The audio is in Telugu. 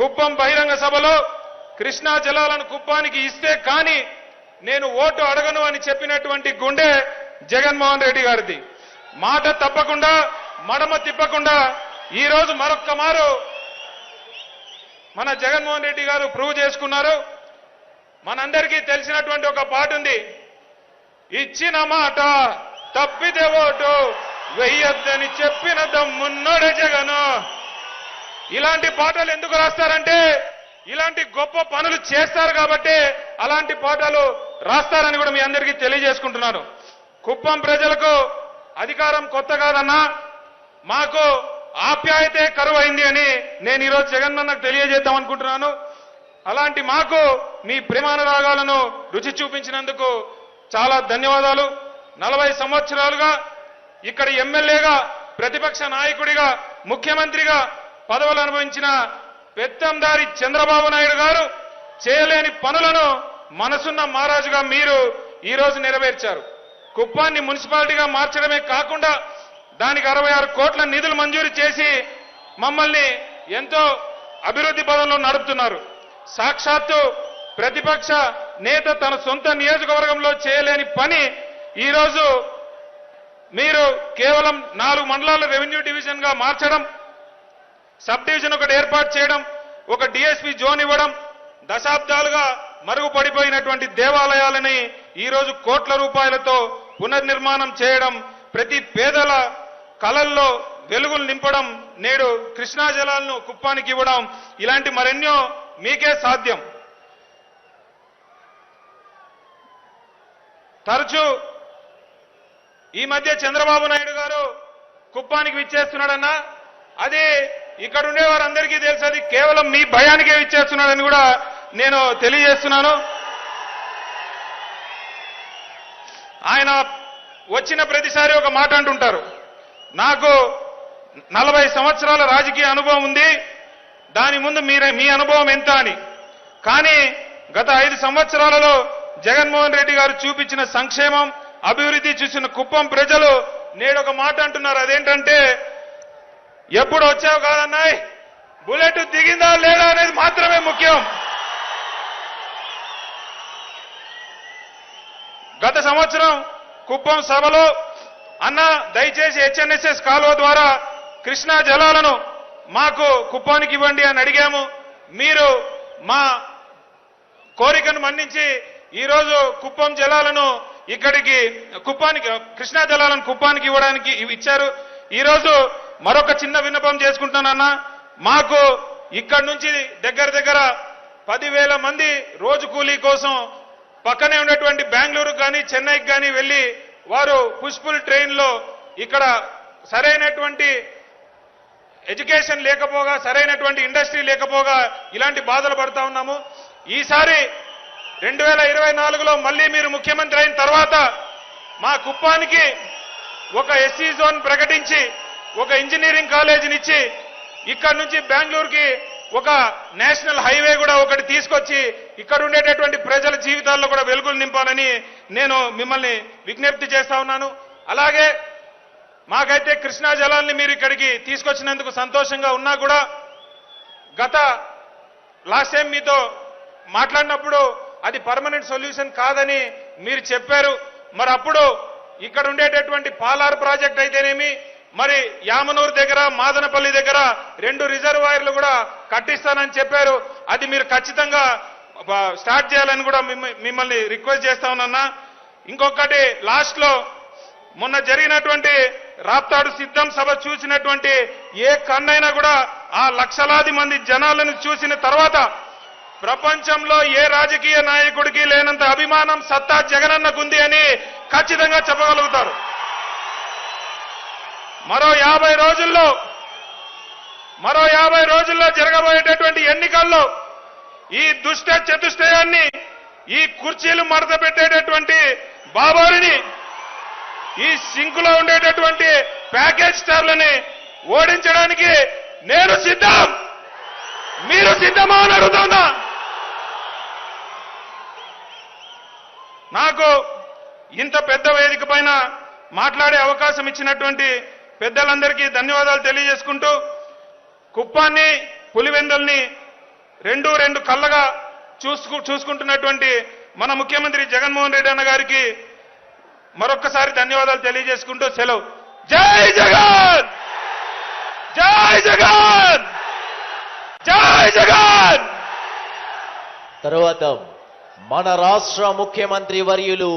కుప్పం బహిరంగ సభలో కృష్ణా జలాలను కుప్పానికి ఇస్తే కానీ నేను ఓటు అడగను అని చెప్పినటువంటి గుండె జగన్మోహన్ రెడ్డి గారిది. మాట తప్పకుండా మడమ తిప్పకుండా ఈరోజు మరొక్క మారు మన జగన్మోహన్ రెడ్డి గారు ప్రూవ్ చేసుకున్నారు. మనందరికీ తెలిసినటువంటి ఒక పాట ఉంది. ఇచ్చిన మాట తప్పితే ఓటు వెయ్యొద్దని చెప్పిన దమ్మున్నోడ జగను. ఇలాంటి పాటలు ఎందుకు రాస్తారంటే ఇలాంటి గొప్ప పనులు చేస్తారు కాబట్టి అలాంటి పాటలు రాస్తారని కూడా మీ అందరికీ తెలియజేసుకుంటున్నాను. కుప్పం ప్రజలకు అధికారం కొత్త కాదన్నా మాకు ఆప్యాయతే కరువైంది అని నేను ఈరోజు జగన్మన్నకు తెలియజేద్దాం అనుకుంటున్నాను. అలాంటి మాకు మీ ప్రేమానురాగాలను రుచి చూపించినందుకు చాలా ధన్యవాదాలు. నలభై సంవత్సరాలుగా ఇక్కడ ఎమ్మెల్యేగా ప్రతిపక్ష నాయకుడిగా ముఖ్యమంత్రిగా పదవులు అనుభవించిన పెత్తందారి చంద్రబాబు నాయుడు గారు చేయలేని పనులను మనసున్న మహారాజుగా మీరు ఈ రోజు నెరవేర్చారు. కుప్పాన్ని మున్సిపాలిటీగా మార్చడమే కాకుండా దానికి అరవై ఆరు కోట్ల నిధులు మంజూరు చేసి మమ్మల్ని ఎంతో అభివృద్ధి పదంలో నడుపుతున్నారు. సాక్షాత్తు ప్రతిపక్ష నేత తన సొంత నియోజకవర్గంలో చేయలేని పని ఈరోజు మీరు కేవలం నాలుగు మండలాల రెవెన్యూ డివిజన్గా మార్చడం సబ్ డివిజన్ ఒకటి ఏర్పాటు చేయడం ఒక డిఎస్పి జోన్ ఇవ్వడం దశాబ్దాలుగా మరుగుపడిపోయినటువంటి దేవాలయాలని ఈరోజు కోట్ల రూపాయలతో పునర్నిర్మాణం చేయడం ప్రతి పేదల కళల్లో వెలుగులు నింపడం నేడు కృష్ణా జలాలను కుప్పానికి ఇవ్వడం ఇలాంటి మరెన్నో మీకే సాధ్యం. తరచూ ఈ మధ్య చంద్రబాబు నాయుడు గారు కుప్పానికి విచ్చేస్తున్నాడన్నా అది ఇక్కడ ఉండే వారందరికీ తెలుసు అది కేవలం మీ భయానికే ఇచ్చేస్తున్నాడని కూడా నేను తెలియజేస్తున్నాను. ఆయన వచ్చిన ప్రతిసారి ఒక మాట అంటుంటారు నాకు నలభై సంవత్సరాల రాజకీయ అనుభవం ఉంది దాని ముందు మీరే మీ అనుభవం ఎంత అని. కానీ గత ఐదు సంవత్సరాలలో జగన్మోహన్ రెడ్డి గారు చూపించిన సంక్షేమం అభివృద్ధి చూసిన కుప్పం ప్రజలు నేడు ఒక మాట అంటున్నారు అదేంటంటే ఎప్పుడు వచ్చావు కాదన్నాయ్? బుల్లెట్ దిగిందా లేదా అనేది మాత్రమే ముఖ్యం. గత సంవత్సరం కుప్పం సభలో అన్న దయచేసి హెచ్ఎన్ఎస్ఎస్ కాలువ ద్వారా కృష్ణా జలాలను మాకు కుప్పానికి ఇవ్వండి అని అడిగాము. మీరు మా కోరికను మన్నించి ఈరోజు కుప్పం జలాలను ఇక్కడికి కుప్పానికి కృష్ణా జలాలను కుప్పానికి ఇవ్వడానికి ఇవి ఇచ్చారు. ఈరోజు మరొక చిన్న విన్నపం చేసుకుంటానన్నా. మాకు ఇక్కడ నుంచి దగ్గర దగ్గర పదివేల మంది రోజు కూలీ కోసం పక్కనే ఉన్నటువంటి బెంగళూరు కానీ చెన్నైకి కానీ వెళ్ళి వారు పుష్పుల్ ట్రైన్లో ఇక్కడ సరైనటువంటి ఎడ్యుకేషన్ లేకపోగా సరైనటువంటి ఇండస్ట్రీ లేకపోగా ఇలాంటి బాధలు పడుతూ ఉన్నాము. ఈసారి రెండు వేల ఇరవై నాలుగులో మళ్ళీ మీరు ముఖ్యమంత్రి అయిన తర్వాత మా కుప్పానికి ఒక ఎస్సీ జోన్ ప్రకటించి ఒక ఇంజనీరింగ్ కాలేజీనిచ్చి ఇక్కడ నుంచి బెంగళూరుకి ఒక నేషనల్ హైవే కూడా ఒకటి తీసుకొచ్చి ఇక్కడ ఉండేటటువంటి ప్రజల జీవితాల్లో కూడా వెలుగులు నింపాలని నేను మిమ్మల్ని విజ్ఞప్తి చేస్తా ఉన్నాను. అలాగే మాకైతే కృష్ణా జలాల్ని మీరు ఇక్కడికి తీసుకొచ్చినందుకు సంతోషంగా ఉన్నా కూడా గత లాస్ట్ టైం మీతో మాట్లాడినప్పుడు అది పర్మనెంట్ సొల్యూషన్ కాదని మీరు చెప్పారు. మరి అప్పుడు ఇక్కడ ఉండేటటువంటి పాలార్ ప్రాజెక్ట్ అయితేనేమి మరి యామనూరు దగ్గర మాదనపల్లి దగ్గర రెండు రిజర్వాయర్లు కూడా కట్టిస్తానని చెప్పారు. అది మీరు ఖచ్చితంగా స్టార్ట్ చేయాలని కూడా మిమ్మల్ని రిక్వెస్ట్ చేస్తా ఉన్నా ఇంకొకటి లాస్ట్లో మొన్న జరిగినటువంటి రాప్తాడు సిద్ధం సభ చూసినటువంటి ఏ కన్నైనా కూడా ఆ లక్షలాది మంది జనాలను చూసిన తర్వాత ప్రపంచంలో ఏ రాజకీయ నాయకుడికి లేనంత అభిమానం సత్తా జగనన్నకుంది అని ఖచ్చితంగా చెప్పగలుగుతారు. మరో యాభై రోజుల్లో మరో యాభై రోజుల్లో జరగబోయేటటువంటి ఎన్నికల్లో ఈ దుష్ట చతుష్టయాన్ని ఈ కుర్చీలు మడత పెట్టేటటువంటి బాబారిని ఈ సింకులో ఉండేటటువంటి ప్యాకేజ్ స్టార్లని ఓడించడానికి నేను సిద్ధం. మీరు సిద్ధమా అని అడుగుతున్నా. నాకు ఇంత పెద్ద వేదిక పైన మాట్లాడే అవకాశం ఇచ్చినటువంటి పెద్దలందరికీ ధన్యవాదాలు తెలియజేసుకుంటూ కుప్పాన్ని పులివెందుల్ని రెండు రెండు కళ్ళగా చూసుకు చూసుకుంటున్నటువంటి మన ముఖ్యమంత్రి జగన్మోహన్ రెడ్డి అన్న గారికి మరొక్కసారి ధన్యవాదాలు తెలియజేసుకుంటూ సెలవు. జై జగన్! జై జగన్! జై జగన్! తరువాత మన రాష్ట్ర ముఖ్యమంత్రి వర్యులు